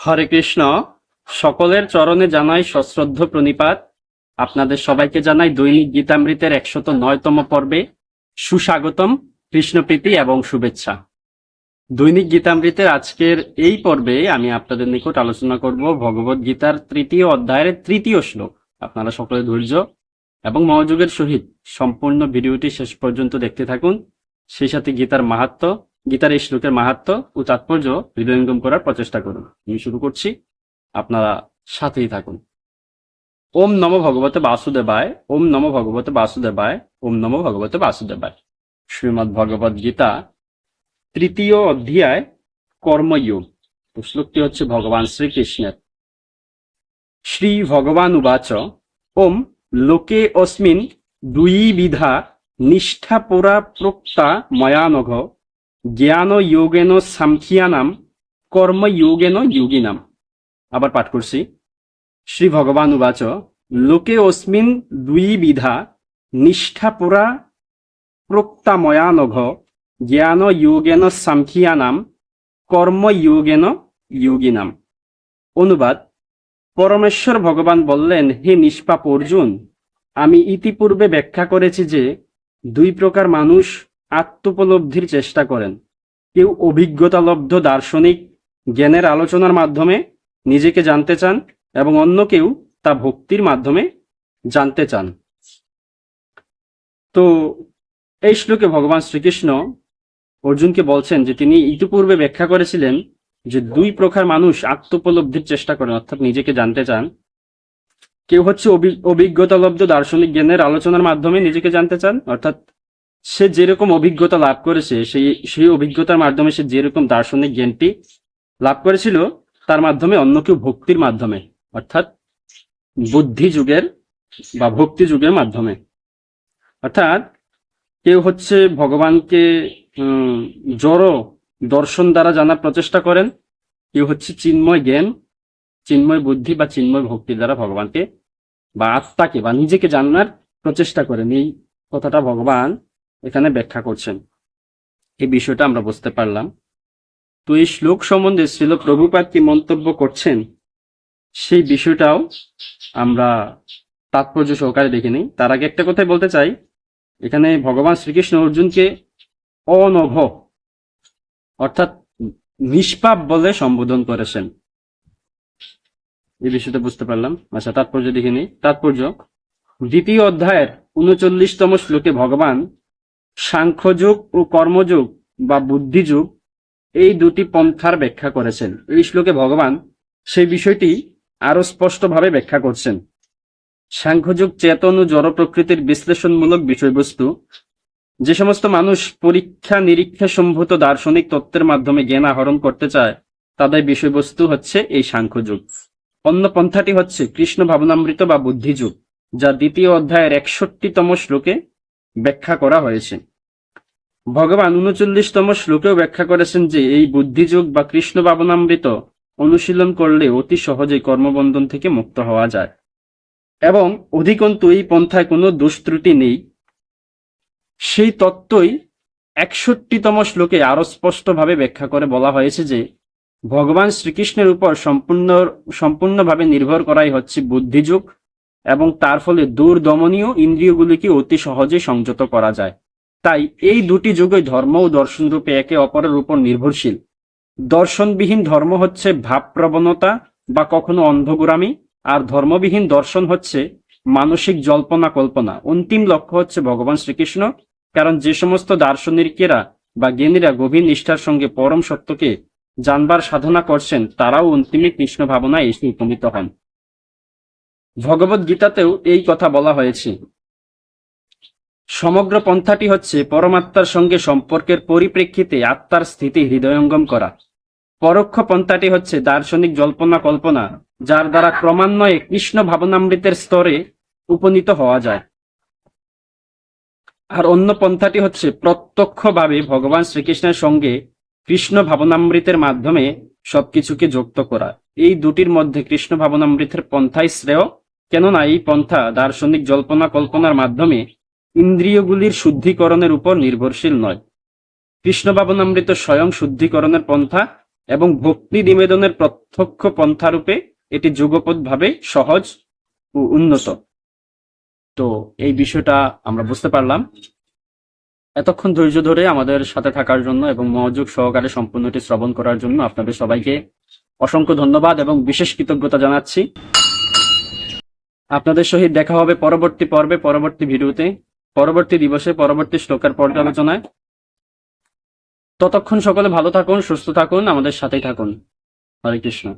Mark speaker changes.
Speaker 1: হরে কৃষ্ণ, সকলের চরণে জানাই সশ্রদ্ধ প্রণিপাত। আপনাদের সবাইকে জানাই দৈনিক গীতামৃতের একশত নয়তম পর্বে সুস্বাগতম, কৃষ্ণপ্রীতি এবং শুভেচ্ছা। দৈনিক গীতামৃতের আজকের এই পর্বে আমি আপনাদের নিকট আলোচনা করব ভগবত গীতার তৃতীয় অধ্যায়ের তৃতীয় শ্লোক। আপনারা সকলে ধৈর্য এবং মনোযোগের সহিত সম্পূর্ণ ভিডিওটি শেষ পর্যন্ত দেখতে থাকুন। সেই সাথে গীতার মাহাত্ম গীতার এই শ্লোকের মাহাত্ম ও তাৎপর্য হৃদয়ঙ্গম করার প্রচেষ্টা করুন। আমি শুরু করছি। আপনারা সাথেই থাকুন। ওম নম ভগবতে বাসুদেবায়, ওম নম ভগবতে বাসুদেবায়, ওম নম ভগবতে বাসুদেবায়। শ্রীমদ্ ভগবদ গীতা, তৃতীয় অধ্যায়, কর্মযোগ। শ্লোকটি হচ্ছে ভগবান শ্রীকৃষ্ণের। শ্রী ভগবান উবাচ, ওম লোকে অস্মিন দুই বিধা নিষ্ঠা পুরা প্রোক্তা ময়ানঘ জ্ঞান যোগেন সাংখ্যানাম কর্মযোগেন যোগিনাম আবার পাঠ করছি। শ্রী ভগবান উবাচ, লোকে অস্মিন দুই বিধা, নিষ্ঠা পুরা প্রোক্তাময়ানঘ, জ্ঞান যোগেন সাংখ্যানাম কর্মযোগেন যোগিনাম। অনুবাদ, পরমেশ্বর ভগবান বললেন, হে নিষ্পাপ অর্জুন, আমি ইতিপূর্বে ব্যাখ্যা করেছি যে দুই প্রকার মানুষ আত্মোপলব্ধির চেষ্টা করেন। কেউ অভিজ্ঞতালব্ধ দার্শনিক, জ্ঞানের আলোচনার মাধ্যমে নিজেকে জানতে চান এবং অন্য কেউ তা ভক্তির মাধ্যমে জানতে চান। তো এই শ্লোকে ভগবান শ্রীকৃষ্ণ অর্জুনকে বলছেন যে তিনি ইতিপূর্বে ব্যাখ্যা করেছিলেন যে দুই প্রকার মানুষ আত্মোপলব্ধির চেষ্টা করেন, অর্থাৎ নিজেকে জানতে চান। কেউ হচ্ছে অভি- অভিজ্ঞতালব্ধ দার্শনিক জ্ঞানের আলোচনার মাধ্যমে নিজেকে জানতে চান, অর্থাৎ সে যেরকম অভিজ্ঞতা লাভ করেছে, সেই সেই অভিজ্ঞতার মাধ্যমে সে যেরকম দার্শনিক জ্ঞানটি লাভ করেছিল, তার মাধ্যমে অন্য কেউ ভক্তির মাধ্যমে, অর্থাৎ বুদ্ধি যুগের বা ভক্তি যুগের মাধ্যমে। অর্থাৎ কেউ হচ্ছে ভগবানকে জড় দর্শন দ্বারা জানার প্রচেষ্টা করেন, কেউ হচ্ছে চিন্ময় জ্ঞান, চিন্ময় বুদ্ধি বা চিন্ময় ভক্তি দ্বারা ভগবানকে বা আত্মাকে বা নিজেকে জানার প্রচেষ্টা করেন। এই কথাটা ভগবান এখানে ব্যাখ্যা করছেন। এই বিষয়টা আমরা বুঝতে পারলাম। তো এই শ্লোক সম্বন্ধে ছিল প্রভুপাত কি মন্তব্য করছেন? সেই বিষয়টাও আমরা তাৎপর্য সহকারে দেখে নিই। তার আগে একটা কথাই বলতে চাই। এখানে ভগবান শ্রীকৃষ্ণ অর্জুনকে অনভ, অর্থাৎ নিষ্পাপ বলে সম্বোধন করেছেন। এই বিষয়টা বুঝতে পারলাম। আচ্ছা তাৎপর্য দেখে নিই। তাৎপর্য, দ্বিতীয় অধ্যায়ের উনচল্লিশতম শ্লোকে ভগবান সাংখ্যযোগ ও কর্মযোগ বা বুদ্ধিযোগ এই দুটি পন্থার ব্যাখ্যা করেছেন। এই শ্লোকে ভগবান সেই বিষয়টি আরও স্পষ্টভাবে ব্যাখ্যা করছেন। সাংখ্যযোগ চেতন ও জড় প্রকৃতির বিশ্লেষণমূলক বিষয়বস্তু। যে সমস্ত মানুষ পরীক্ষা নিরীক্ষা সম্ভূত দার্শনিক তত্ত্বের মাধ্যমে জ্ঞান আহরণ করতে চায়, তাদের বিষয়বস্তু হচ্ছে এই সাংখ্যযুগ। অন্য পন্থাটি হচ্ছে কৃষ্ণ ভাবনামৃত বা বুদ্ধিযুগ, যা দ্বিতীয় অধ্যায়ের একষট্টিতম শ্লোকে ব্যাখ্যা করা হয়েছে। ভগবান উনচল্লিশতম শ্লোকেও ব্যাখ্যা করেছেন যে এই বুদ্ধিযুগ বা কৃষ্ণ ভাবনামৃত অনুশীলন করলে অতি সহজেই কর্মবন্ধন থেকে মুক্ত হওয়া যায়। এবং অধিকন্তু এই পন্থায় কোনো দুষ্ত্রুটি নেই। সেই তত্ত্বই একষট্টিতম শ্লোকে আরও স্পষ্টভাবে ব্যাখ্যা করে বলা হয়েছে যে ভগবান শ্রীকৃষ্ণের উপর সম্পূর্ণ, সম্পূর্ণভাবে নির্ভর করাই হচ্ছে বুদ্ধিযুগ এবং তার ফলে দূর দমনীয় ইন্দ্রিয়গুলিকে অতি সহজে সংযত করা যায়। তাই এই দুটি যুগই ধর্ম ও দর্শন রূপে একে অপরের উপর নির্ভরশীল। দর্শনবিহীন ধর্ম হচ্ছে ভাবপ্রবণতা বা কখনো অন্ধগুরামি, আর ধর্মবিহীন দর্শন হচ্ছে মানসিক জল্পনা কল্পনা অন্তিম লক্ষ্য হচ্ছে ভগবান শ্রীকৃষ্ণ, কারণ যে সমস্ত দার্শনিকেরা বা জ্ঞানীরা গভীর নিষ্ঠার সঙ্গে পরম সত্যকে জানবার সাধনা করছেন, তারাও অন্তিমে কৃষ্ণ ভাবনায় এসে উপনীত হন। ভগবত গীতাতেও এই কথা বলা হয়েছে। সমগ্র পন্থাটি হচ্ছে পরমাত্মার সঙ্গে সম্পর্কের পরিপ্রেক্ষিতে আত্মার স্থিতি হৃদয়ঙ্গম করা। পরোক্ষ পন্থাটি হচ্ছে দার্শনিক জল্পনা কল্পনা, যার দ্বারা ক্রমান্বয়ে কৃষ্ণ ভাবনামৃতের স্তরে উপনীত হওয়া যায়। আর অন্য পন্থাটি হচ্ছে প্রত্যক্ষভাবে ভগবান শ্রীকৃষ্ণের সঙ্গে কৃষ্ণ ভাবনামৃতের মাধ্যমে সবকিছুকে যুক্ত করা। এই দুটির মধ্যে কৃষ্ণ ভাবনামৃতের পন্থাই শ্রেয়। কেননা এই পন্থা দার্শনিক জল্পনা কল্পনার মাধ্যমে ইন্দ্রিয়গুলির শুদ্ধিকরণের উপর নির্ভরশীল নয়। কৃষ্ণ ভাবনামৃত স্বয়ং শুদ্ধিকরণের পন্থা এবং ভক্তি নিবেদনের প্রত্যক্ষ পন্থারূপে এটি যুগপৎ ভাবে সহজ ও উন্নত। তো এই বিষয়টা আমরা বুঝতে পারলাম। এতক্ষণ ধৈর্য ধরে আমাদের সাথে থাকার জন্য এবং মনোযোগ সহকারে সম্পূর্ণটি শ্রবণ করার জন্য আপনাদের সবাইকে অসংখ্য ধন্যবাদ এবং বিশেষ কৃতজ্ঞতা জানাচ্ছি। আপনাদের সহিত দেখা হবে পরবর্তী পর্বে, পরবর্তী ভিডিওতে। পরবর্তী দিবসে, পরবর্তী শ্লোকের পর্যালোচনায়। ততক্ষণ সকলে ভালো থাকুন, সুস্থ থাকুন, আমাদের সাথেই থাকুন। হরে কৃষ্ণ।